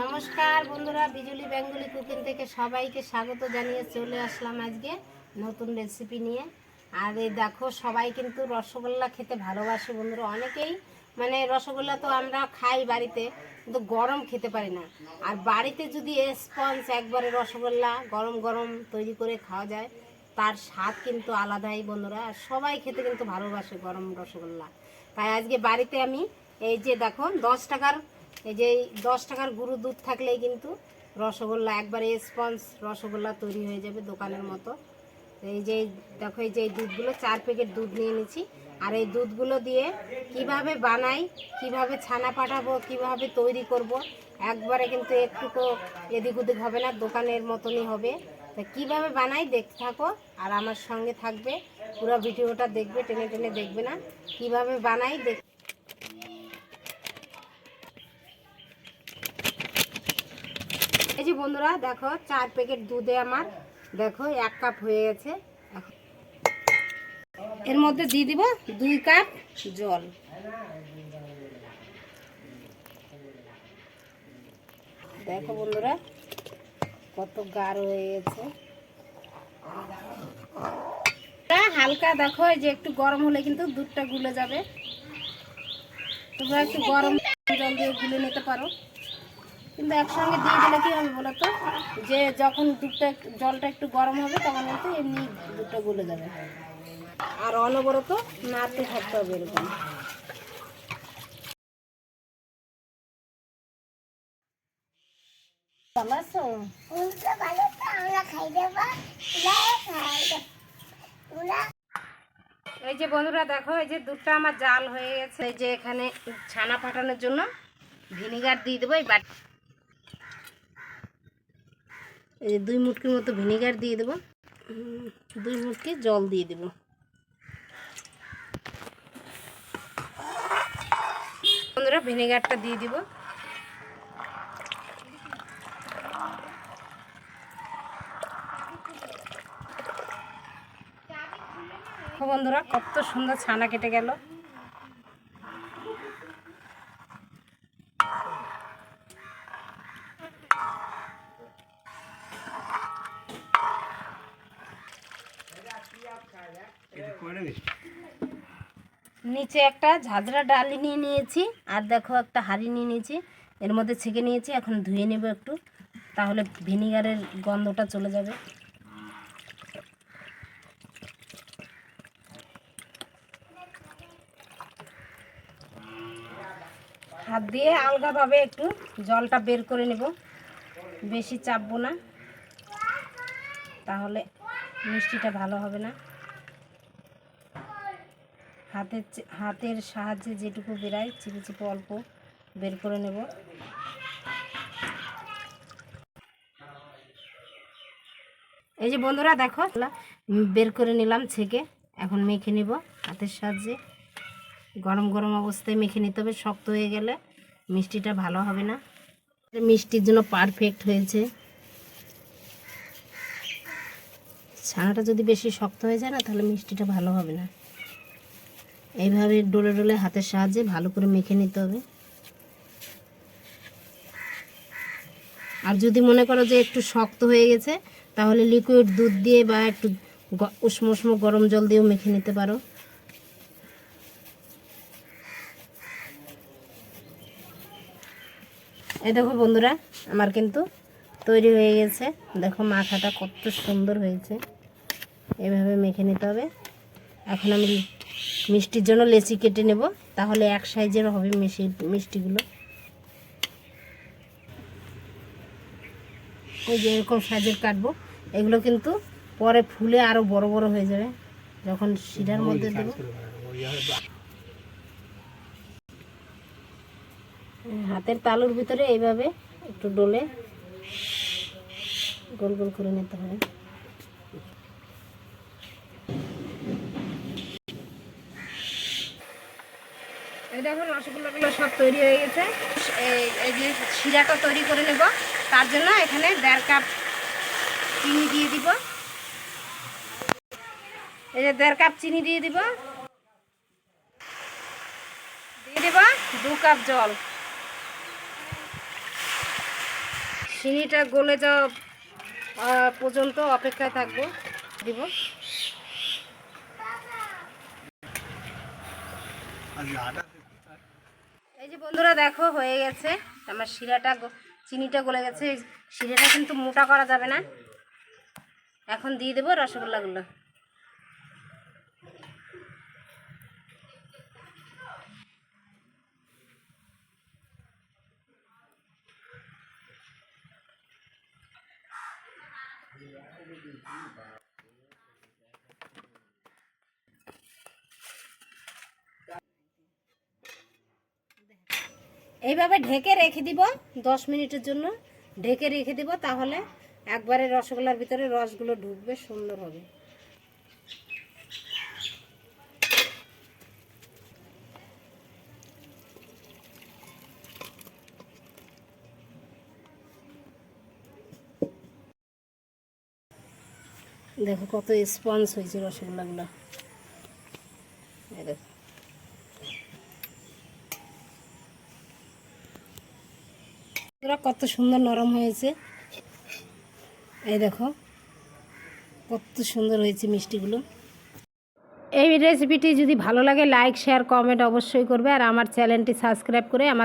নমস্কার বন্ধুরা, বিজুলি বেঙ্গলি কুকিং থেকে সবাইকে স্বাগত জানিয়ে চলে আসলাম আজকে নতুন রেসিপি নিয়ে। আর এই দেখো, সবাই কিন্তু রসগোল্লা খেতে ভালোবাসে বন্ধুরা, অনেকেই। মানে রসগোল্লা তো আমরা খাই বাড়িতে, কিন্তু গরম খেতে পারি না। আর বাড়িতে যদি স্পঞ্জ একবারে রসগোল্লা গরম গরম তৈরি করে খাওয়া যায়, তার স্বাদ কিন্তু আলাদাই বন্ধুরা। আর সবাই খেতে কিন্তু ভালোবাসে গরম রসগোল্লা। তাই আজকে বাড়িতে আমি এই যে দেখো, দশ টাকার এই যে দশ টাকার গুঁড়ো দুধ থাকলেই কিন্তু রসগোল্লা, একবারে স্পঞ্জ রসগোল্লা তৈরি হয়ে যাবে দোকানের মতো। এই যে দেখো, এই যে দুধগুলো, চার প্যাকেট দুধ নিয়ে নিচ্ছি। আর এই দুধগুলো দিয়ে কীভাবে বানাই, কীভাবে ছানা পাঠাবো, কীভাবে তৈরি করব, একবারে কিন্তু একটু তো এদিক ওদিক হবে না, দোকানের মতনই হবে। তা কীভাবে বানাই দেখতে থাকো, আর আমার সঙ্গে থাকবে, পুরো ভিডিওটা দেখবে, টেনে টেনে দেখবে না। কীভাবে বানাই দেখ এই যে বন্ধুরা, দেখো চার প্যাকেট দুধে আমার, দেখো এক কাপ হয়ে গেছে। এর মধ্যে দিয়ে দিব দুই কাপ জল। দেখো বন্ধুরা, কত গাঢ় হয়ে গেছে। হালকা দেখো যে একটু গরম হলে কিন্তু দুধটা গুলে যাবে। তোমরা একটু গরম জল দিয়ে গুলে নিতে পারো। কিন্তু একসঙ্গে দিয়ে দিলে কি হবে বলো তো? যে যখন দুধটা জলটা একটু গরম হবে তখন কিন্তু এমনি দুধটা গলে যাবে। আর অনবরত নাড়তে থাকতে হবে এরকম। ভালো আছো? এই যে বন্ধুরা দেখো এই যে দুধটা আমার জাল হয়ে গেছে। এই যে এখানে ছানা ফাটানোর জন্য ভিনিগার দিয়ে দেবো এই বাটি এই দুই মুটকির মতো ভিনিগার দিয়ে দেবো। দুই মুটকি জল দিয়ে দেবো। বন্ধুরা, ভিনেগারটা দিয়ে দিব। বন্ধুরা, কত সুন্দর ছানা কেটে গেল। নিচে একটা ঝাঁঝরা ডালি নিয়ে নিয়েছি, আর দেখো একটা হাঁড়ি নিয়ে নিয়েছি। এর মধ্যে ছেঁকে নিয়েছি, এখন ধুয়ে নেব একটু, তাহলে ভিনিগারের গন্ধটা চলে যাবে। হাত দিয়ে আলগাভাবে একটু জলটা বের করে নেব, বেশি চাপবো না, তাহলে মিষ্টিটা ভালো হবে না। হাতের হাতের সাহায্যে যেটুকু বেরায় চিপে চিপে অল্প বের করে নেব। এই যে বন্ধুরা, দেখো, বের করে নিলাম ছেঁকে। এখন মেখে নিব হাতের সাহায্যে। গরম গরম অবস্থায় মেখে নিতে হবে, শক্ত হয়ে গেলে মিষ্টিটা ভালো হবে না। মিষ্টির জন্য পারফেক্ট হয়েছে। ছানাটা যদি বেশি শক্ত হয়ে যায় না, তাহলে মিষ্টিটা ভালো হবে না। এইভাবে ডোলে ডোলে হাতের সাহায্যে ভালো করে মেখে নিতে হবে। আর যদি মনে করো যে একটু শক্ত হয়ে গেছে, তাহলে লিকুইড দুধ দিয়ে বা একটু উষ্ম উষ্ণ গরম জল দিয়েও মেখে নিতে পারো। এই দেখো বন্ধুরা, আমার কিন্তু তৈরি হয়ে গেছে। দেখো মাখাটা কত সুন্দর হয়েছে। এভাবে মেখে নিতে হবে। এখন আমি মিষ্টির জন্য লেচি কেটে নেব। তাহলে এক সাইজের হবে মিষ্টি মিষ্টিগুলো। ওই যে এরকম সাইজের কাটবো। এগুলো কিন্তু পরে ফুলে আরও বড় বড় হয়ে যাবে। যখন শিরার মধ্যে দেবো। হাতের তালুর ভিতরে এইভাবে একটু ডলে গোল গোল করে নিতে হবে। এই দেখুন রসগোল্লাগুলো সব তৈরি হয়ে গেছে। এই যে শিরাটা তৈরি করে নেব, তার জন্য এখানে দেড় কাপ চিনি দিয়ে দিব। এই যে দেড় কাপ চিনি দিয়ে দিব। দিয়ে দিব দু কাপ জল। চিনিটা গলে যাওয়া পর্যন্ত অপেক্ষায় থাকব, দিব। এই যে বন্ধুরা দেখো, হয়ে গেছে। আমার শিরাটা চিনিটা গলে গেছে। শিরাটা কিন্তু মোটা করা যাবে না। এখন দিয়ে দেবো রসগোল্লাগুলো। এইভাবে ঢেকে রেখে দিব, দশ মিনিটের জন্য ঢেকে রেখে দিব, তাহলে একবারে রসগোল্লার ভিতরে রসগুলো ঢুকবে, সুন্দর হবে। দেখো কত স্পঞ্জ হয়েছে রসগোল্লাগুলো। দেখো। এরা কত সুন্দর নরম হয়েছে। এই দেখো, কত সুন্দর হয়েছে মিষ্টিগুলো। এই রেসিপিটি যদি ভালো লাগে লাইক শেয়ার কমেন্ট অবশ্যই করবে। আর আমার চ্যানেলটি সাবস্ক্রাইব করে আমার